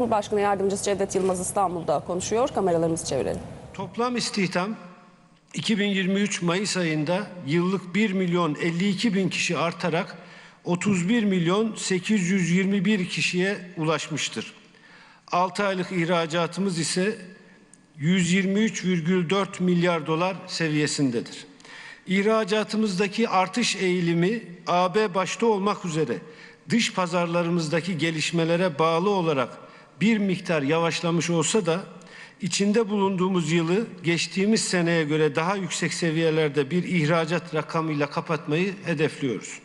Cumhurbaşkanı Yardımcısı Cevdet Yılmaz İstanbul'da konuşuyor. Kameralarımızı çevirelim. Toplam istihdam 2023 Mayıs ayında yıllık 1 milyon 52 bin kişi artarak 31 milyon 821 kişiye ulaşmıştır. 6 aylık ihracatımız ise 123,4 milyar dolar seviyesindedir. İhracatımızdaki artış eğilimi AB başta olmak üzere dış pazarlarımızdaki gelişmelere bağlı olarak bir miktar yavaşlamış olsa da içinde bulunduğumuz yılı geçtiğimiz seneye göre daha yüksek seviyelerde bir ihracat rakamıyla kapatmayı hedefliyoruz.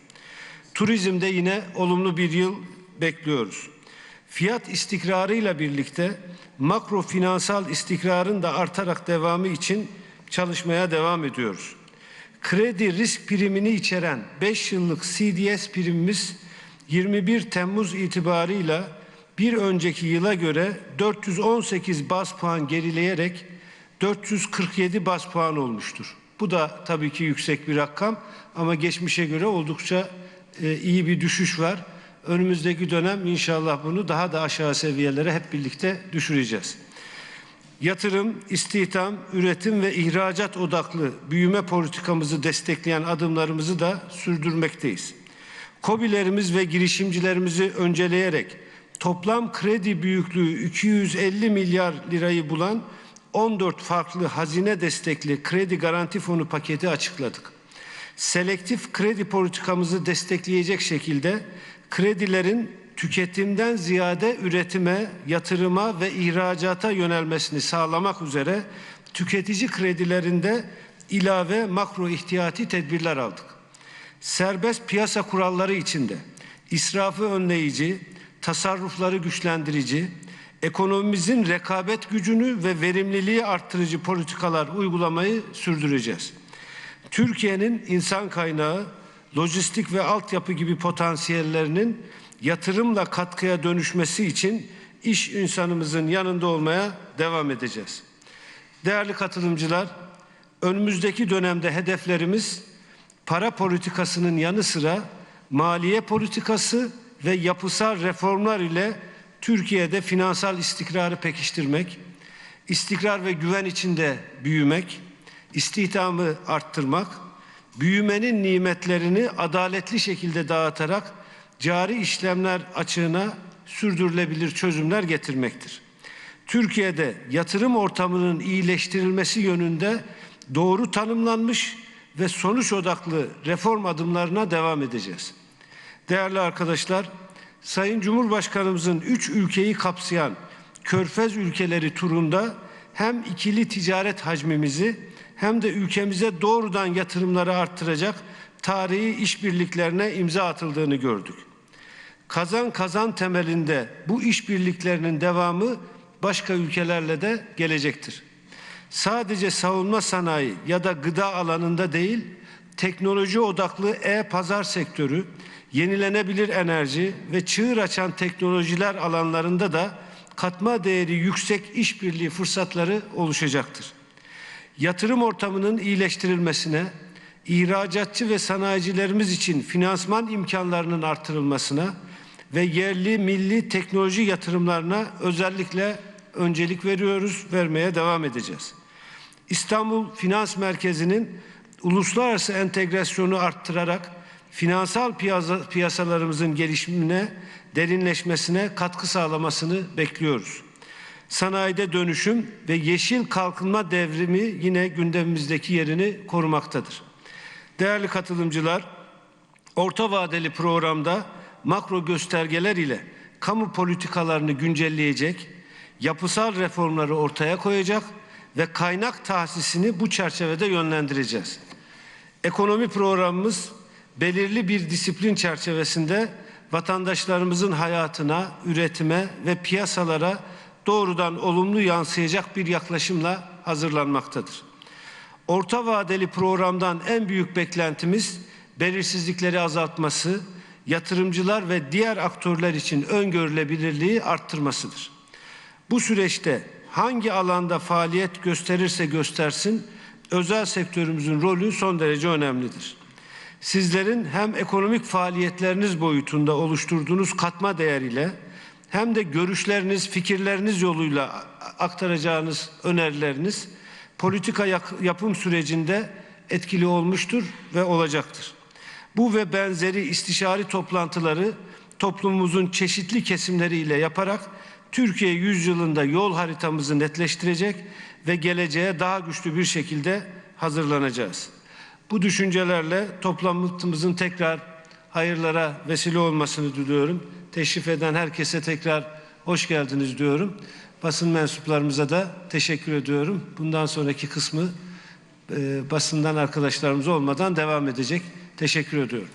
Turizmde yine olumlu bir yıl bekliyoruz. Fiyat istikrarıyla birlikte makro finansal istikrarın da artarak devamı için çalışmaya devam ediyoruz. Kredi risk primini içeren 5 yıllık CDS primimiz 21 Temmuz itibarıyla bir önceki yıla göre 418 bas puan gerileyerek 447 bas puan olmuştur. Bu da tabii ki yüksek bir rakam ama geçmişe göre oldukça e, iyi bir düşüş var. Önümüzdeki dönem inşallah bunu daha da aşağı seviyelere hep birlikte düşüreceğiz. Yatırım, istihdam, üretim ve ihracat odaklı büyüme politikamızı destekleyen adımlarımızı da sürdürmekteyiz. KOBİ'lerimiz ve girişimcilerimizi önceleyerek toplam kredi büyüklüğü 250 milyar lirayı bulan 14 farklı hazine destekli kredi garanti fonu paketi açıkladık. Selektif kredi politikamızı destekleyecek şekilde kredilerin tüketimden ziyade üretime, yatırıma ve ihracata yönelmesini sağlamak üzere tüketici kredilerinde ilave makro ihtiyati tedbirler aldık. Serbest piyasa kuralları içinde israfı önleyici, tasarrufları güçlendirici, ekonomimizin rekabet gücünü ve verimliliği arttırıcı politikalar uygulamayı sürdüreceğiz. Türkiye'nin insan kaynağı, lojistik ve altyapı gibi potansiyellerinin yatırımla katkıya dönüşmesi için iş insanımızın yanında olmaya devam edeceğiz. Değerli katılımcılar, önümüzdeki dönemde hedeflerimiz para politikasının yanı sıra maliye politikası ve yapısal reformlar ile Türkiye'de finansal istikrarı pekiştirmek, istikrar ve güven içinde büyümek, istihdamı arttırmak, büyümenin nimetlerini adaletli şekilde dağıtarak cari işlemler açığına sürdürülebilir çözümler getirmektir. Türkiye'de yatırım ortamının iyileştirilmesi yönünde doğru tanımlanmış ve sonuç odaklı reform adımlarına devam edeceğiz. Değerli arkadaşlar, Sayın Cumhurbaşkanımızın üç ülkeyi kapsayan Körfez ülkeleri turunda hem ikili ticaret hacmimizi hem de ülkemize doğrudan yatırımları arttıracak tarihi işbirliklerine imza atıldığını gördük. Kazan kazan temelinde bu işbirliklerinin devamı başka ülkelerle de gelecektir. Sadece savunma sanayi ya da gıda alanında değil, teknoloji odaklı e-pazar sektörü, yenilenebilir enerji ve çığır açan teknolojiler alanlarında da katma değeri yüksek işbirliği fırsatları oluşacaktır. Yatırım ortamının iyileştirilmesine, ihracatçı ve sanayicilerimiz için finansman imkanlarının artırılmasına ve yerli milli teknoloji yatırımlarına özellikle öncelik veriyoruz, vermeye devam edeceğiz. İstanbul Finans Merkezi'nin uluslararası entegrasyonu arttırarak finansal piyasa, piyasalarımızın gelişimine, derinleşmesine katkı sağlamasını bekliyoruz. Sanayide dönüşüm ve yeşil kalkınma devrimi yine gündemimizdeki yerini korumaktadır. Değerli katılımcılar, orta vadeli programda makro göstergeler ile kamu politikalarını güncelleyecek, yapısal reformları ortaya koyacak ve kaynak tahsisini bu çerçevede yönlendireceğiz. Ekonomi programımız belirli bir disiplin çerçevesinde vatandaşlarımızın hayatına, üretime ve piyasalara doğrudan olumlu yansıyacak bir yaklaşımla hazırlanmaktadır. Orta vadeli programdan en büyük beklentimiz belirsizlikleri azaltması, yatırımcılar ve diğer aktörler için öngörülebilirliği arttırmasıdır. Bu süreçte hangi alanda faaliyet gösterirse göstersin özel sektörümüzün rolü son derece önemlidir. Sizlerin hem ekonomik faaliyetleriniz boyutunda oluşturduğunuz katma değer ile hem de görüşleriniz, fikirleriniz yoluyla aktaracağınız önerileriniz politika yapım sürecinde etkili olmuştur ve olacaktır. Bu ve benzeri istişari toplantıları toplumumuzun çeşitli kesimleriyle yaparak Türkiye yüzyılında yol haritamızı netleştirecek ve geleceğe daha güçlü bir şekilde hazırlanacağız. Bu düşüncelerle toplantımızın tekrar hayırlara vesile olmasını diliyorum. Teşrif eden herkese tekrar hoş geldiniz diyorum. Basın mensuplarımıza da teşekkür ediyorum. Bundan sonraki kısmı e, basından arkadaşlarımız olmadan devam edecek. Teşekkür ediyorum.